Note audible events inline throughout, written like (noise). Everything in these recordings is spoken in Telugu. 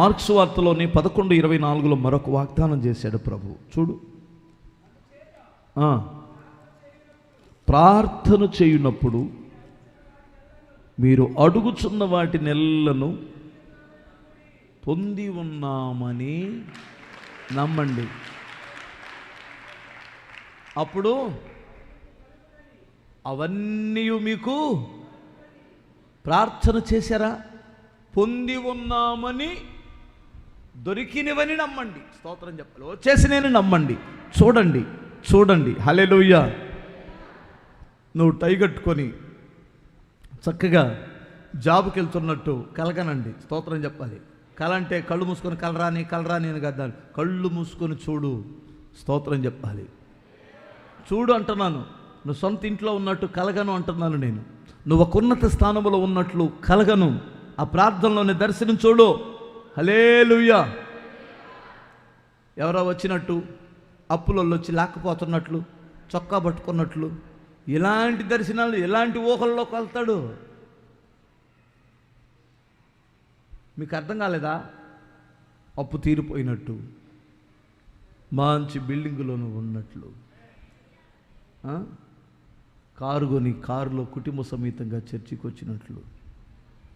మార్క్స్ వార్తలోని పదకొండు ఇరవై నాలుగులో మరొక వాగ్దానం చేశాడు ప్రభు. చూడు. ప్రార్థన చేయునప్పుడు మీరు అడుగుచున్న వాటి నెలలను పొంది ఉన్నామని నమ్మండి. అప్పుడు అవన్నీ మీకు ప్రార్థన చేశారా? పొంది ఉన్నామని దొరికినవని నమ్మండి. స్తోత్రం చెప్పాలి. వచ్చేసినని నమ్మండి. చూడండి చూడండి. హలెలుయ్య నువ్వు టై కట్టుకొని చక్కగా జాబ్కి వెళ్తున్నట్టు కలగనండి. స్తోత్రం చెప్పాలి. కల అంటే కళ్ళు మూసుకొని కలరాని కలరాని అని కదా కళ్ళు మూసుకొని చూడు. స్తోత్రం చెప్పాలి. చూడు అంటున్నాను. నువ్వు సొంత ఇంట్లో ఉన్నట్టు కలగను అంటున్నాను నేను. నువ్వు ఒక ఉన్నత స్థానంలో ఉన్నట్లు కలగను. ఆ ప్రార్థనలోని దర్శనం చూడు. హలేలుయ్యా ఎవరో వచ్చినట్టు అప్పులలో వచ్చి లాక్కపోతున్నట్లు చొక్కా పట్టుకున్నట్లు ఇలాంటి దర్శనాలు ఎలాంటి ఊహల్లోకి వెళ్తాడు మీకు అర్థం కాలేదా? అప్పు తీరిపోయినట్టు మంచి బిల్డింగ్లోనూ ఉన్నట్లు. కారు కొని కారులో కుటుంబ సమేతంగా చర్చికి వచ్చినట్లు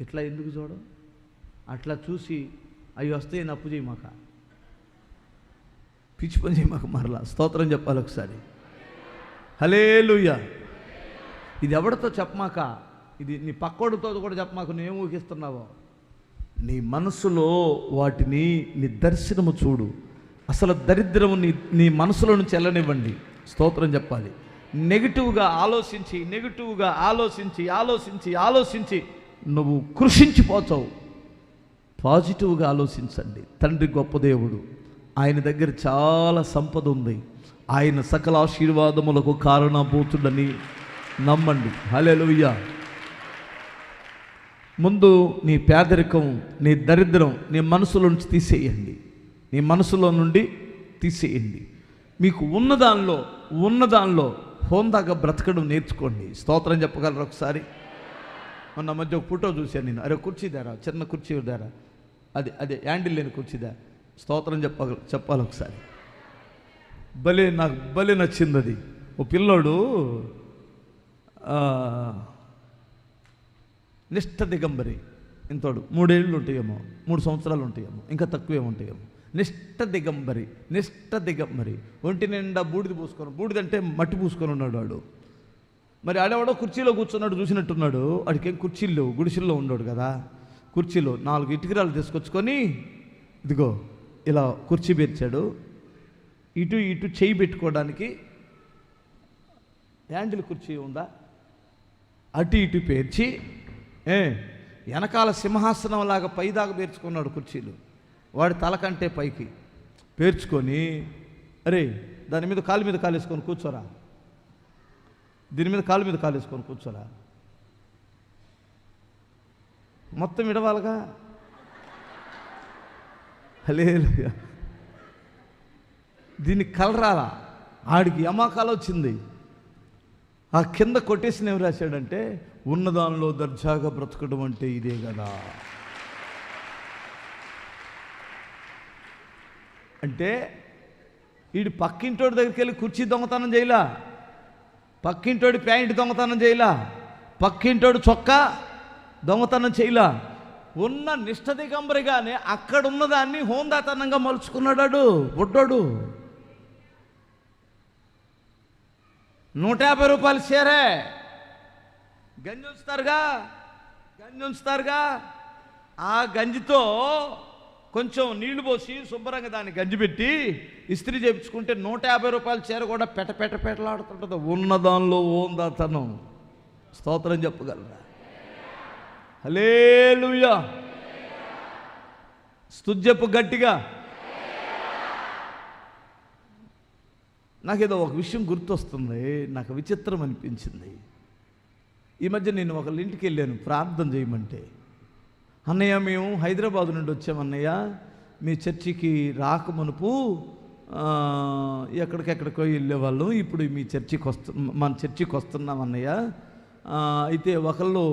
ఇట్లా ఎందుకు చూడం? అట్లా చూసి అవి వస్తే అప్పు చేయమాక. పిచ్చి పని చేయమాక మరలా. స్తోత్రం చెప్పాలి ఒకసారి. హలేలుయ్య ఇది ఎవరితో చెప్పమాక? ఇది నీ పక్కోడితో కూడా చెప్పమాక నువ్వేం ఊహిస్తున్నావో? నీ మనసులో వాటిని నీ దర్శనము చూడు. అసలు దరిద్రము నీ నీ మనసులో నుంచి వెళ్ళనివ్వండి. స్తోత్రం చెప్పాలి. నెగిటివ్గా ఆలోచించి నెగిటివ్గా ఆలోచించి ఆలోచించి ఆలోచించి నువ్వు కృషించిపోతావు. పాజిటివ్గా ఆలోచించండి. తండ్రి గొప్ప దేవుడు. ఆయన దగ్గర చాలా సంపద ఉంది. ఆయన సకల ఆశీర్వాదములకు కారణభూతుడని నమ్మండి. హల్లెలూయా. ముందు నీ పేదరికం నీ దరిద్రం నీ మనసులో నుంచి తీసేయండి. నీ మనసులో నుండి తీసేయండి. మీకు ఉన్నదానిలో ఉన్నదానిలో హోందాగా బ్రతకడం నేర్చుకోండి. స్తోత్రం చెప్పగలరు ఒకసారి? మొన్న మధ్య ఒక ఫోటో చూశాను నేను. అరే కుర్చీ దారా చిన్న కుర్చీ దారా. అది అదే యాండిల్ లేని కుర్చీదా? స్తోత్రం చెప్ప చెప్పాలి ఒకసారి. భలే నాకు భలే నచ్చింది అది ఓ పిల్లోడు నిష్ట దిగంబరి. ఇంతోడు మూడేళ్ళు ఉంటాయేమో మూడు సంవత్సరాలు ఉంటాయేమో ఇంకా తక్కువే ఉంటాయేమో. నిష్ఠ దిగంబరి నిష్ఠ దిగంబరి. ఒంటి నిండా బూడిద పూసుకొని బూడిదంటే మట్టి పూసుకొని ఉన్నాడు వాడు. మరి ఆడవాడో కుర్చీలో కూర్చున్నాడు చూసినట్టున్నాడు. వాడికేం కుర్చీలు లేవు గుడిసెల్లో ఉన్నాడు కదా. కుర్చీలో నాలుగు ఇటుకరాలు తీసుకొచ్చుకొని ఇదిగో ఇలా కుర్చీ పేర్చాడు. ఇటు ఇటు చేయి పెట్టుకోవడానికి హ్యాండిల్ కుర్చీ ఉందా? అటు ఇటు పేర్చి ఏ వెనకాల సింహాసనం లాగా పైదాకా పేర్చుకున్నాడు కుర్చీలు. వాడి తల కంటే పైకి పేర్చుకొని అరే దాని మీద కాలు మీద కాలు వేసుకొని కూర్చోరా. దీని మీద కాలు మీద కాలు వేసుకొని కూర్చోరా. మొత్తం ఇడవాలిగా హల్లెలూయా. దీనికి కలరాలా ఆడికి యమాకాలు వచ్చింది. ఆ కింద కొటేషన్ ఏం రాశాడంటే ఉన్నదానిలో దర్జాగా బ్రతకడం అంటే ఇదే కదా. అంటే వీడి పక్కింటోడి దగ్గరికి వెళ్ళి కుర్చీ దొంగతనం చేయలా? పక్కింటోడి ప్యాంట్ దొంగతనం చేయలా? పక్కింటోడు చొక్కా? దొంగతనం చేయలా. ఉన్న నిష్ఠ దిగంబరిగానే అక్కడ ఉన్నదాన్ని హోందాతనంగా మలుచుకున్నాడు బుడ్డోడు. నూట యాభై రూపాయలు షేరే. గంజి ఉంచుతారుగా గంజి ఉంచుతారుగా ఆ గంజితో కొంచెం నీళ్ళు పోసి శుభ్రంగా దాన్ని గంజి పెట్టి ఇస్త్రీ చేయించుకుంటే నూట యాభై రూపాయల చీర కూడా పెట పెట పెటలాడుతుంటుంది. ఉన్నదానిలో ఓందాతనం స్తోత్రం చెప్పగలరా? హలేలుయా స్తుజ్జపు గట్టిగా. నాకేదో ఒక విషయం గుర్తొస్తుంది నాకు విచిత్రం అనిపించింది. ఈ మధ్య నేను ఒకళ్ళ ఇంటికి వెళ్ళాను ప్రార్థన చేయమంటే. అన్నయ్య మేము హైదరాబాద్ నుండి వచ్చామన్నయ్య మీ చర్చికి రాకమునుపు ఎక్కడికెక్కడికో వెళ్ళేవాళ్ళం. ఇప్పుడు మీ చర్చికి వస్తు మన చర్చికి వస్తున్నాం అన్నయ్య అయితే ఒకళ్ళు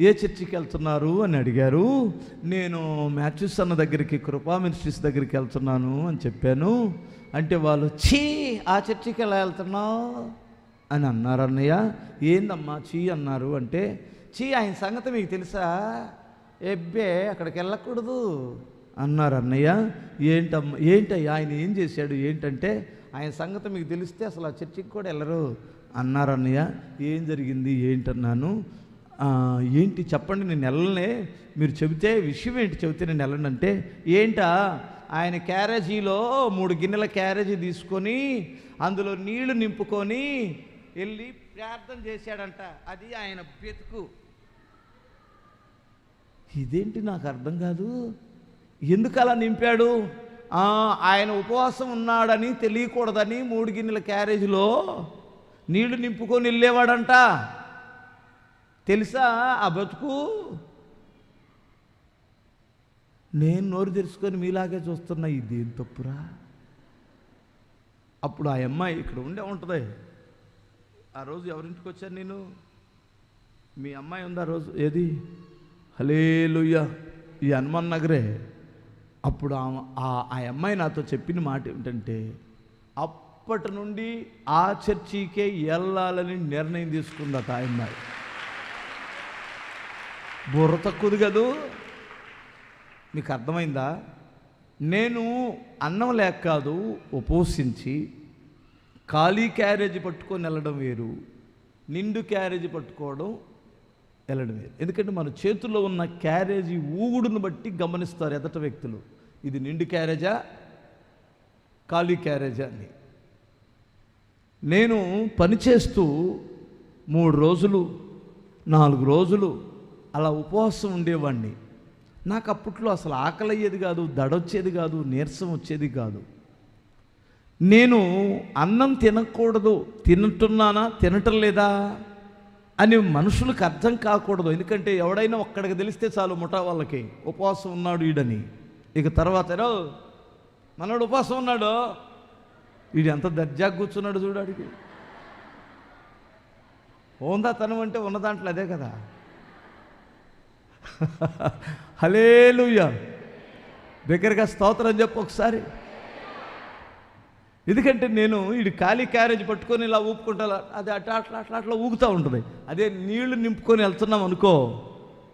ఏ చర్చికి వెళ్తున్నారు అని అడిగారు. నేను మ్యాథ్యూస్ అన్న దగ్గరికి కృపా మినిస్ట్రీస్ దగ్గరికి వెళ్తున్నాను అని చెప్పాను. అంటే వాళ్ళు చీ ఆ చర్చికి ఎలా వెళ్తున్నావు? అని అన్నారు అన్నయ్య. ఏందమ్మా చీ అన్నారు అంటే చీ ఆయన సంగతి మీకు తెలుసా? ఎబ్బే అక్కడికి వెళ్ళకూడదు అన్నారు అన్నయ్య. ఏంటమ్మా ఏంటయ్యా ఆయన ఏం చేశాడు? ఏంటంటే ఆయన సంగతి మీకు తెలిస్తే అసలు ఆ చర్చికి కూడా వెళ్ళరు అన్నారు అన్నయ్య. ఏం జరిగింది? ఏంటన్నాను. ఏంటి చెప్పండి నేను వెళ్ళనే మీరు చెబితే విషయం ఏంటి చెబితే నేను వెళ్ళనంటే ఏంటా ఆయన క్యారేజీలో మూడు గిన్నెల క్యారేజీ తీసుకొని అందులో నీళ్ళు నింపుకొని వెళ్ళి ప్రార్థన చేశాడంట. అది ఆయన బ్రతుకు. ఇదేంటి నాకు అర్థం కాదు? ఎందుకు అలా నింపాడు? ఆయన ఉపవాసం ఉన్నాడని తెలియకూడదని మూడు గిన్నెల క్యారేజీలో నీళ్ళు నింపుకొని వెళ్ళేవాడంట. తెలుసా ఆ బతుకు? నేను నోరు తెరుచుకొని మీలాగే చూస్తున్నా ఇదేం తప్పురా? అప్పుడు ఆ అమ్మాయి ఇక్కడ ఉండే ఉంటుంది. ఆ రోజు ఎవరింటికి వచ్చాను నేను? మీ అమ్మాయి ఉంది ఆ రోజు? ఏది? హలేలుయ్య ఈ హనుమాన్ నగరే. అప్పుడు ఆ ఆ అమ్మాయి నాతో చెప్పిన మాట ఏమిటంటే అప్పటి నుండి ఆ చర్చికే వెళ్ళాలని నిర్ణయం తీసుకుందట ఆ అమ్మాయి. బుర్ర తక్కువది కదూ మీకు అర్థమైందా? నేను అన్నం లేక కాదు ఉపోసించి ఖాళీ క్యారేజీ పట్టుకొని వెళ్ళడం వేరు. నిండు క్యారేజీ పట్టుకోవడం వెళ్ళడం వేరు. ఎందుకంటే మన చేతుల్లో ఉన్న క్యారేజీ ఊగుడును బట్టి గమనిస్తారు ఎదట వ్యక్తులు. ఇది నిండు క్యారేజా? ఖాళీ క్యారేజా అని. నేను పనిచేస్తూ మూడు రోజులు నాలుగు రోజులు అలా ఉపవాసం ఉండేవాడిని. నాకు అప్పట్లో అసలు ఆకలి అయ్యేది కాదు దడొచ్చేది కాదు నీరసం వచ్చేది కాదు. నేను అన్నం తినకూడదు తింటున్నానా తినటం లేదా అని మనుషులకు అర్థం కాకూడదు. ఎందుకంటే ఎవడైనా ఒక్కడికి తెలిస్తే చాలు ముఠా వాళ్ళకి ఉపవాసం ఉన్నాడు ఈడని. ఇక తర్వాత "ఏరో, మనోడు ఉపవాసం ఉన్నాడు. వీడు ఎంత దర్జా కూర్చున్నాడు చూడాడికి ఉందా తనం? అంటే ఉన్న దాంట్లో అదే కదా. (laughs) హలేలుయ్య దగ్గరగా స్తోత్రం చెప్పు ఒకసారి. ఎందుకంటే నేను ఇది ఖాళీ క్యారేజ్ పట్టుకొని ఇలా ఊపుకుంటా అది అట్లా అట్లా అట్లా అట్లా ఊగుతూ ఉంటుంది. అదే నీళ్ళు నింపుకొని వెళ్తున్నాం అనుకో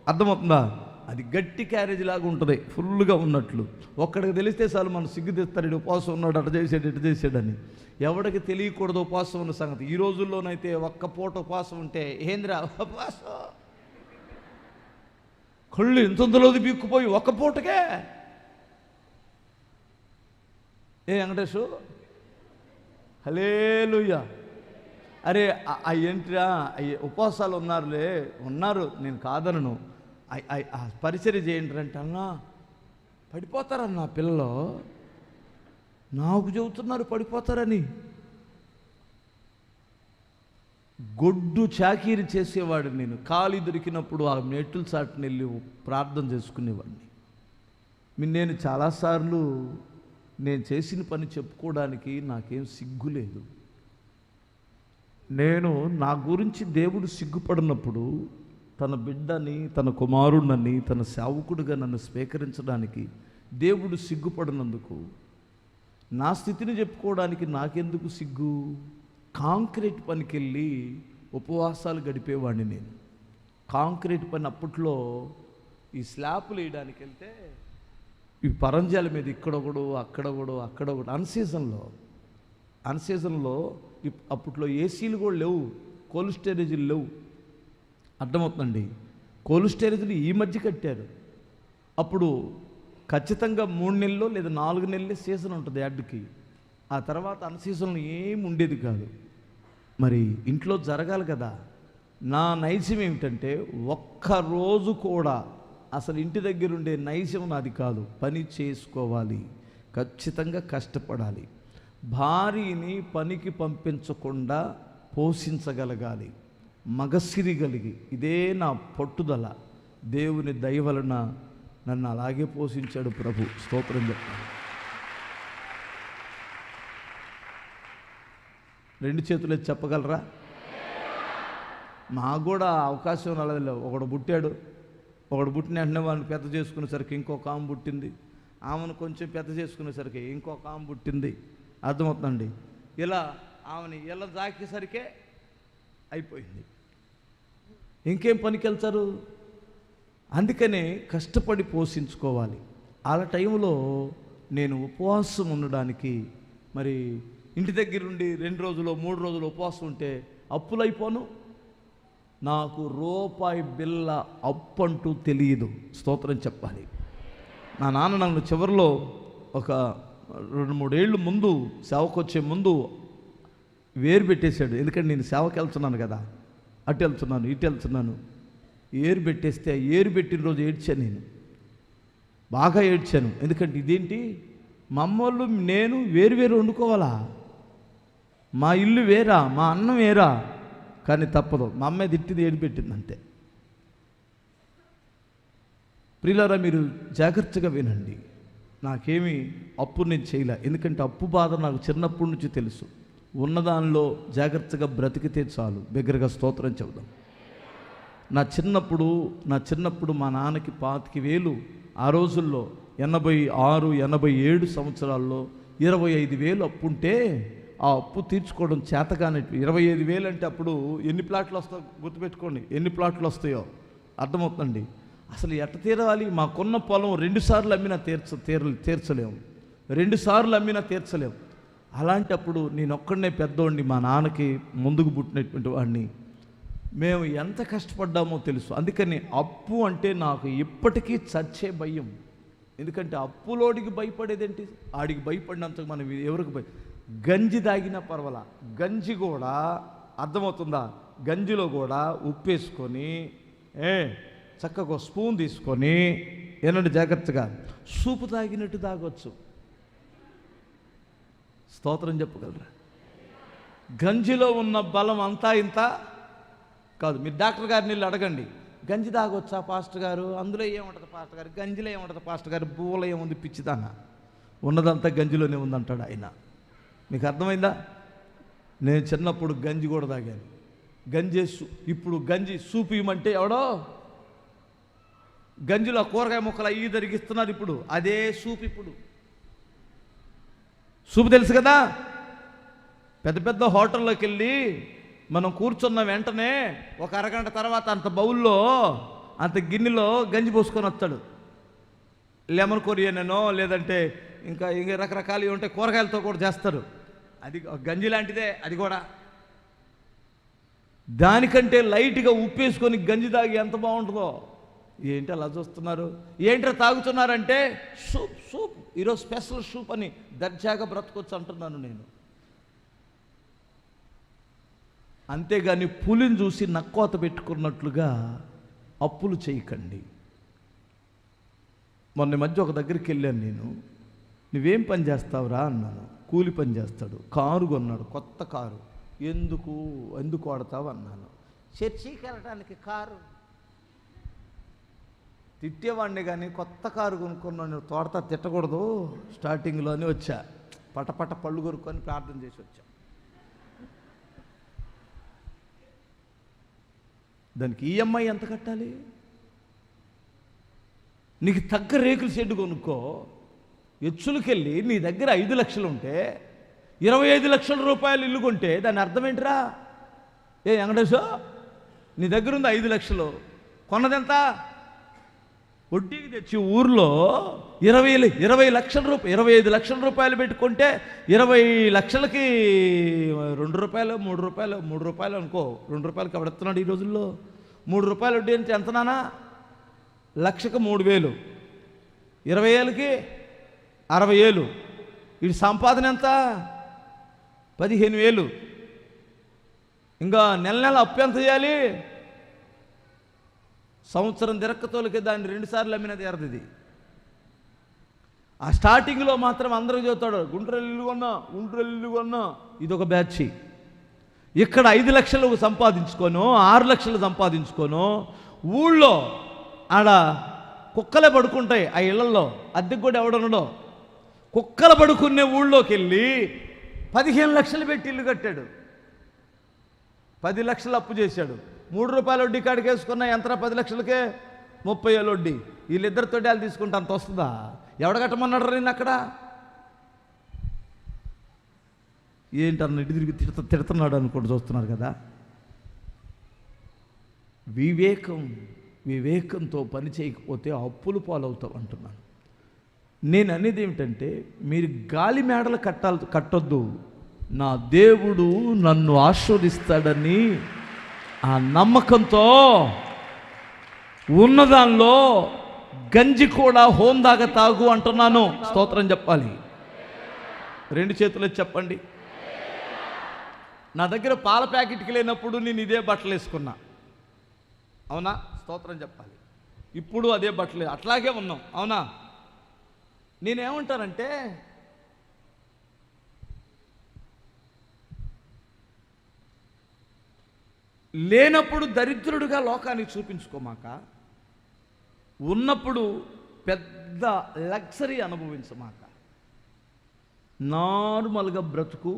అర్థమవుతుందా? అది గట్టి క్యారేజ్ లాగా ఉంటుంది ఫుల్గా ఉన్నట్లు. ఒక్కడికి తెలిస్తే చాలు మనం సిగ్గు ఇటు ఉపవాసం ఉన్నాడు అటు చేసాడు ఇటు చేసాడని. ఎవడికి తెలియకూడదు ఉపవాసం ఉన్న సంగతి. ఈ రోజుల్లోనైతే ఒక్క పూట ఉపవాసం ఉంటే ఏంద్రా ఉపవాసం? కళ్ళు ఎంతలోది బీక్కుపోయి ఒక్క పూటకే. ఏ వెంకటేషు హలేలుయ్య అరే ఆ- ఆ ఏంటిరా ఉపవాసాలు ఉన్నారులే ఉన్నారు నేను కాదనను. ఆ పరిచర్య చేయండి అంటే అన్నా. పడిపోతారన్న పిల్లలు. నాకు చెబుతున్నారు పడిపోతారని. గొడ్డు చాకీరి చేసేవాడు నేను. ఖాళీ దొరికినప్పుడు ఆ మెట్టుల చాటుని వెళ్ళి ప్రార్థన చేసుకునేవాడిని. నేను చాలాసార్లు నేను చేసిన పని చెప్పుకోవడానికి నాకేం సిగ్గు లేదు నేను నా గురించి దేవుడు సిగ్గుపడినప్పుడు తన బిడ్డని తన కుమారుణ్ణని తన సేవకుడిగా నన్ను స్వీకరించడానికి దేవుడు సిగ్గుపడినందుకు నా స్థితిని చెప్పుకోవడానికి నాకెందుకు సిగ్గు? కాంక్రీట్ పనికి వెళ్ళి ఉపవాసాలు గడిపేవాడిని నేను. కాంక్రీట్ పని అప్పట్లో ఈ స్లాపులు వేయడానికి వెళ్తే ఈ పరంజాల మీద ఇక్కడొకడు అక్కడొకడు అక్కడొకడు అన్సీజన్లో అన్సీజన్లో ఇప్- అప్పట్లో ఏసీలు కూడా లేవు కోల్డ్ స్టోరేజీలు లేవు. అర్థమవుతుందండి? కోల్డ్ స్టోరేజీలు ఈ మధ్య కట్టారు. అప్పుడు ఖచ్చితంగా మూడు నెలలు లేదా నాలుగు నెలలే సీజన్ ఉంటుంది యాడ్కి. ఆ తర్వాత అన్సీజన్లో ఏం ఉండేది కాదు. మరి ఇంట్లో జరగాలి కదా. నా నైజం ఏమిటంటే ఒక్క రోజు కూడా అసలు ఇంటి దగ్గర ఉండే నైజం నాది కాదు. పని చేసుకోవాలి. ఖచ్చితంగా కష్టపడాలి. భార్యని పనికి పంపించకుండా పోషించగలగాలి. మగసిరి కలిగి ఇదే నా పట్టుదల. దేవుని దయవలన నన్ను అలాగే పోషించాడు ప్రభు. స్తోత్రం చెప్తాను. రెండు చేతులు చెప్పగలరా? మాకు కూడా అవకాశం రాలేదు. ఒకడు పుట్టాడు. ఒకడు పుట్టిన వెంటనే వాళ్ళని పెద్ద చేసుకునేసరికి ఇంకొక ఆమె పుట్టింది. ఆమెను కొంచెం పెద్ద చేసుకునేసరికి ఇంకొక ఆమె పుట్టింది. అర్థమవుతుందండి? ఇలా ఆమెని ఇలా దాకేసరికే అయిపోయింది. ఇంకేం పనికి వెళ్తారు అందుకనే కష్టపడి పోషించుకోవాలి. ఆ టైంలో నేను ఉపవాసం ఉండడానికి మరి ఇంటి దగ్గరుండి రెండు రోజులు మూడు రోజులు ఉపవాసం ఉంటే అప్పులైపోను. నాకు రూపాయి బిల్ల అప్పు అంటూ తెలియదు. స్తోత్రం చెప్పాలి. నా నాన్న నన్ను చివరిలో ఒక రెండు మూడేళ్ళు ముందు సేవకు వచ్చే ముందు వేరు పెట్టేశాడు. ఎందుకంటే నేను సేవకి వెళ్తున్నాను కదా. అటు వెళ్తున్నాను ఇటు వెళ్తున్నాను. ఏరు పెట్టేస్తే ఏరు పెట్టిన రోజు ఏడ్చాను నేను. బాగా ఏడ్చాను. ఎందుకంటే ఇదేంటి? మమ్మల్ని నేను వేరు వేరు వండుకోవాలా? మా ఇల్లు వేరా మా అన్నం వేరా? కానీ తప్పదు. మా అమ్మాయి తిట్టింది ఏడిపెట్టింది అంతే. ప్రియులారా మీరు జాగ్రత్తగా వినండి. నాకేమీ అప్పు నేను చేయలే. ఎందుకంటే అప్పు బాధ నాకు చిన్నప్పటి నుంచి తెలుసు. ఉన్నదానిలో జాగ్రత్తగా బ్రతికితే చాలు. బిగ్గరగా స్తోత్రం చెబుదాం. నా చిన్నప్పుడు నా చిన్నప్పుడు మా నాన్నకి పాతికి వేలు. ఆ రోజుల్లో ఎనభై ఆరు ఎనభై ఏడు సంవత్సరాల్లో ఇరవై ఐదు వేలు అప్పు ఉంటే ఆ అప్పు తీర్చుకోవడం చేతగానే ఇరవై ఐదు వేలు అంటే అప్పుడు ఎన్ని ప్లాట్లు వస్తాయో గుర్తుపెట్టుకోండి. ఎన్ని ప్లాట్లు వస్తాయో అర్థమవుతుందండి. అసలు ఎట్ట తీరాలి? మాకున్న పొలం రెండు సార్లు అమ్మినా తీర్చ తీర తీర్చలేము. రెండుసార్లు అమ్మినా తీర్చలేము. అలాంటప్పుడు నేను ఒక్కడనే పెద్దోడిని మా నాన్నకి ముందుకు పుట్టినటువంటి వాడిని. మేము ఎంత కష్టపడ్డామో తెలుసు. అందుకని అప్పు అంటే నాకు ఇప్పటికీ చచ్చే భయం. ఎందుకంటే అప్పులోడికి భయపడేదేంటి? ఆడికి భయపడినంత మనం ఎవరికి భయ? గంజి తాగినా పర్వాలా గంజి కూడా అర్థమవుతుందా? గంజిలో కూడా ఉప్పేసుకొని ఏ చక్కగా ఒక స్పూన్ తీసుకొని ఏనండి జాగ్రత్తగా సూపు తాగినట్టు తాగొచ్చు. స్తోత్రం చెప్పగలరా? గంజిలో ఉన్న బలం అంతా ఇంత కాదు. మీరు డాక్టర్ గారిని వెళ్ళి అడగండి. గంజి తాగొచ్చా పాస్టర్ గారు? అందులో ఏముంటుంది పాస్టర్ గారు? గంజిలో ఏముంటుంది పాస్టర్ గారు? బువ్వలో ఏముంది పిచ్చిదానా? ఉన్నదంతా గంజిలోనే ఉందంటాడు ఆయన. మీకు అర్థమైందా? నేను చిన్నప్పుడు గంజి కూడా తాగాను. గంజి సూ- ఇప్పుడు గంజి సూపు ఇవ్వమంటే ఎవడో? గంజిలో కూరగాయ ముక్కలు అయ్యి దరిగిస్తున్నారు ఇప్పుడు. అదే సూప్ ఇప్పుడు. సూపు తెలుసు కదా? పెద్ద పెద్ద హోటల్లోకి వెళ్ళి మనం కూర్చున్న వెంటనే ఒక అరగంట తర్వాత అంత బౌల్లో అంత గిన్నెలో గంజి పోసుకొని వస్తాడు. లెమన్ కొరియనో లేదంటే ఇంకా ఇంకా రకరకాలు ఉంటాయి కూరగాయలతో కూడా చేస్తారు. అది గంజి లాంటిదే అది కూడా. దానికంటే లైట్గా ఉప్పేసుకొని గంజి తాగి ఎంత బాగుంటుందో. ఏంటి అలా చూస్తున్నారు? ఏంట్రా తాగుతున్నారంటే సూప్ సూప్. ఈరోజు స్పెషల్ సూప్ అని దర్జాగా బ్రతకొచ్చు అంటున్నాను నేను. అంతేగాని పులిని చూసి నక్కోత పెట్టుకున్నట్లుగా అప్పులు చేయకండి. మొన్న ఈ మధ్య ఒక దగ్గరికి వెళ్ళాను నేను. నువ్వేం పని చేస్తావురా? అన్నాను. కూలి పని చేస్తాడు. కారు కొన్నాడు కొత్త కారు. ఎందుకు ఎందుకు వాడతావు అన్నాను. చర్చికి వెళ్ళడానికి కారు. తిట్టేవాడిని కానీ కొత్త కారు కొనుక్కున్నాను తోడతా తిట్టకూడదు. స్టార్టింగ్లోనే వచ్చా. పటపట పళ్ళు కొనుక్కొని ప్రార్థన చేసి వచ్చా. దానికి ఈఎంఐ ఎంత కట్టాలి? నీకు తగ్గ రేకుల షెడ్ కొనుక్కో. ఎచ్చులకెళ్ళి నీ దగ్గర ఐదు లక్షలు ఉంటే ఇరవై ఐదు లక్షల రూపాయలు ఇల్లు కొంటే దాని అర్థం ఏంటిరా? ఏ వెంకటేశో నీ దగ్గర ఉంది ఐదు లక్షలు. కొన్నదెంత? వడ్డీకి తెచ్చి ఊర్లో ఇరవై ఇరవై లక్షల రూపాయలు ఇరవై ఐదు లక్షల రూపాయలు పెట్టుకుంటే ఇరవై లక్షలకి రెండు రూపాయలు మూడు రూపాయలు మూడు రూపాయలు అనుకో రెండు రూపాయలు కబడుతున్నాడు ఈ రోజుల్లో? మూడు రూపాయలు వడ్డీ అంటే ఎంత నానా? లక్షకు మూడు వేలు. ఇరవై ఏళ్ళకి అరవై ఏళ్ళు. వీడి సంపాదన ఎంత? పదిహేను వేలు. ఇంకా నెల నెల అప్పు ఎంత చేయాలి? సంవత్సరం తిరక్కతోలకి దాన్ని రెండుసార్లు అమ్మిన తీరదు ఇది. ఆ స్టార్టింగ్లో మాత్రం అందరూ చెబుతాడు గుండ్రెల్లు ఇల్లు కొన్నా గుండ్రెల్లు ఇల్లు కొన్నా. ఇది ఒక బ్యాచ్. ఇక్కడ ఐదు లక్షలు సంపాదించుకోను ఆరు లక్షలు సంపాదించుకోను ఊళ్ళో ఆడ కుక్కలే పడుకుంటాయి ఆ ఇళ్ళలో అద్దెకు కూడా ఎవడనడో. కుక్కలు పడుకునే ఊళ్ళోకి వెళ్ళి పదిహేను లక్షలు పెట్టి ఇల్లు కట్టాడు. పది లక్షలు అప్పు చేశాడు. మూడు రూపాయల వడ్డీ కాడికి వేసుకున్న యంత్ర పది లక్షలకే ముప్పై ఏళ్ళు వడ్డీ. వీళ్ళిద్దరు తొడ్డాలు తీసుకుంటే అంత వస్తుందా? ఎవడ కట్టమన్నాడు నేను అక్కడ? ఏంటన్న ఇటు తిరిగి తిడత తిడుతున్నాడు అనుకుంటూ చూస్తున్నారు కదా? వివేకం వివేకంతో పని చేయకపోతే అప్పులు పాలవుతావు అంటున్నాను. నేను అనేది ఏమిటంటే మీరు గాలి మేడలు కట్టాలి కట్టొద్దు. నా దేవుడు నన్ను ఆస్వాదిస్తాడని ఆ నమ్మకంతో ఉన్నదానిలో గంజి కూడా హోందాగా తాగు అంటున్నాను. స్తోత్రం చెప్పాలి. రెండు చేతులు చెప్పండి. నా దగ్గర పాల ప్యాకెట్కి లేనప్పుడు నేను ఇదే బట్టలు వేసుకున్నా. అవునా? స్తోత్రం చెప్పాలి. ఇప్పుడు అదే బట్టలు. అట్లాగే ఉన్నాం. అవునా? నేనేమంటానంటే లేనప్పుడు దరిద్రుడిగా లోకానికి చూపించుకోమాక ఉన్నప్పుడు పెద్ద లగ్జరీ అనుభవించమాక నార్మల్గా బ్రతుకు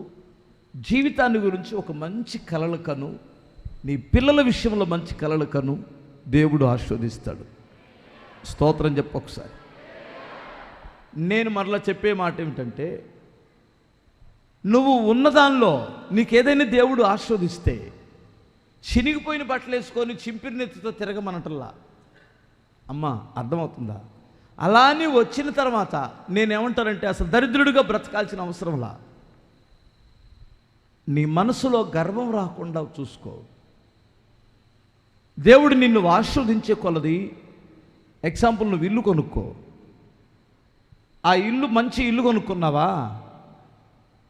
జీవితాన్ని గురించి ఒక మంచి కలలు కను నీ పిల్లల విషయంలో మంచి కలలు కను దేవుడు ఆస్వాదిస్తాడు స్తోత్రం చెప్పు ఒకసారి. నేను మరలా చెప్పే మాట ఏమిటంటే నువ్వు ఉన్నదానిలో నీకేదైనా దేవుడు ఆస్వాదిస్తే చినిగిపోయిన బట్టలు వేసుకొని చింపిరి నెత్తితో తిరగమనటల్లా అమ్మా అర్థమవుతుందా? అలా అని వచ్చిన తర్వాత నేనేమంటానంటే అసలు దరిద్రుడిగా బ్రతకాల్సిన అవసరంలా. నీ మనసులో గర్వం రాకుండా చూసుకో. దేవుడు నిన్ను ఆస్వాదించే కొలది ఎగ్జాంపుల్ నువ్వు ఇల్లు కొనుక్కో. ఆ ఇల్లు మంచి ఇల్లు కొనుక్కున్నావా?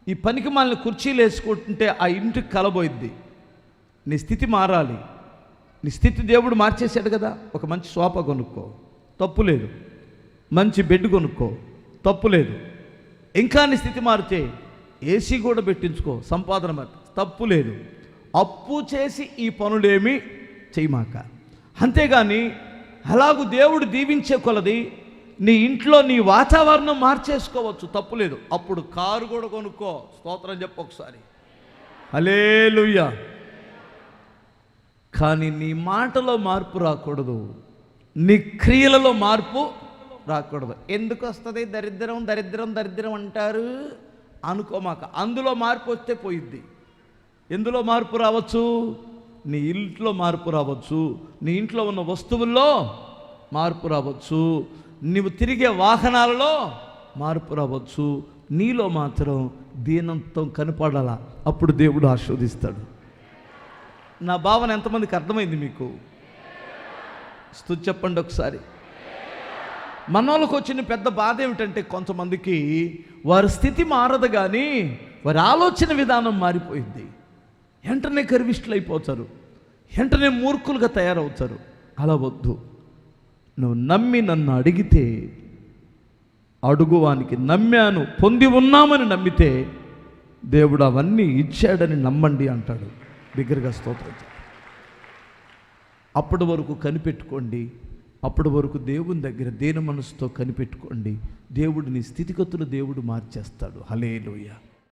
ఈ పనికి మనల్ని కుర్చీలు వేసుకుంటుంటే ఆ ఇంటికి కలబోయిద్ది. నీ స్థితి మారాలి. నీ స్థితి దేవుడు మార్చేశాడు కదా. ఒక మంచి సోఫా కొనుక్కో. తప్పు లేదు. మంచి బెడ్ కొనుక్కో. తప్పు లేదు. ఇంకా నీ స్థితి మారితే ఏసీ కూడా పెట్టించుకో. సంపాదన మరి తప్పు లేదు. అప్పు చేసి ఈ పనులేమి చేయమాక. అంతేగాని అలాగూ దేవుడు దీవించే కొలది నీ ఇంట్లో నీ వాతావరణం మార్చేసుకోవచ్చు. తప్పులేదు అప్పుడు కారు కూడా కొనుక్కో. స్తోత్రం చెప్పు ఒకసారి. హలేలుయ్యా కానీ నీ మాటలో మార్పు రాకూడదు. నీ క్రియలలో మార్పు రాకూడదు. ఎందుకు వస్తుంది? దరిద్రం దరిద్రం దరిద్రం అంటారు? అనుకోమాక. అందులో మార్పు వస్తే పోయిద్ది. ఎందులో మార్పు రావచ్చు? నీ ఇంట్లో మార్పు రావచ్చు. నీ ఇంట్లో ఉన్న వస్తువుల్లో మార్పు రావచ్చు. నువ్వు తిరిగే వాహనాలలో మార్పు రావచ్చు. నీలో మాత్రం దీనంతం కనపడాలా. అప్పుడు దేవుడు ఆస్వాదిస్తాడు నా భావన ఎంతమందికి అర్థమైంది మీకు? స్థు చెప్పండి ఒకసారి. మనోళ్ళకు వచ్చిన పెద్ద బాధ ఏమిటంటే కొంతమందికి వారి స్థితి మారదు కానీ వారి ఆలోచన విధానం మారిపోయింది. వెంటనే గర్విష్ఠులు అయిపోతారు వెంటనే మూర్ఖులుగా తయారవుతారు. అలా వద్దు. నువ్వు నమ్మి నన్ను అడిగితే అడుగువానికి నమ్మాను పొంది ఉన్నామని నమ్మితే దేవుడు అవన్నీ ఇచ్చాడని నమ్మండి అంటాడు. బిగ్గరగా స్తోత్రం అప్పటి వరకు కనిపెట్టుకోండి. అప్పటి వరకు దేవుని దగ్గర దేని మనసుతో కనిపెట్టుకోండి దేవుడిని స్థితిగతులు దేవుడు మార్చేస్తాడు. హలేలుయ